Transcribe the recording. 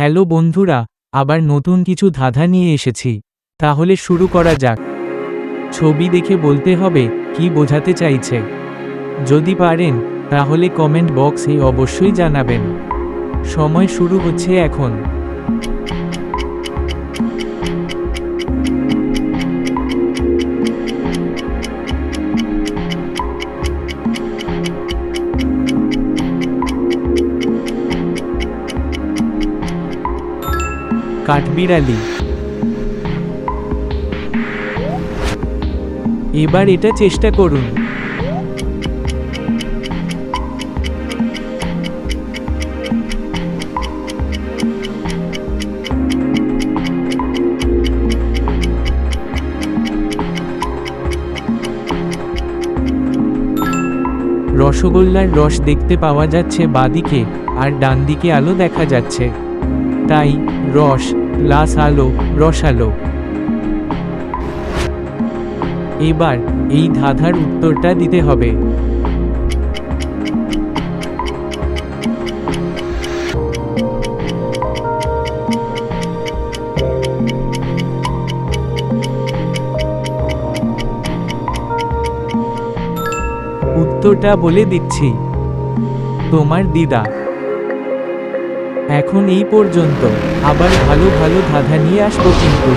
Hello বন্ধুরা, আবার নতুন কিছু ধাঁধা নিয়ে এসেছি। তাহলে শুরু করা যাক। ছবি দেখে বলতে হবে, কি বোঝাতে চাইছে। যদি পারেন, তাহলে কমেন্ট বক্সে অবশ্যই জানাবেন। সময় শুরু হচ্ছে এখন। কাঠবিড়ালি। এবার এটা চেষ্টা করুন। রসগোল্লার রস দেখতে পাওয়া যাচ্ছে বাদিকে, আর ডান দিকে আলো দেখা যাচ্ছে। তাই রস প্লাস আলো রসালো এবার এই ধাঁধার উত্তরটা দিতে হবে। উত্তরটা বলে দিচ্ছি। তোমার দিদা। এখন এই পর্যন্ত। আবার ভালো ভালো ধাঁধা নিয়ে আসব কিন্তু।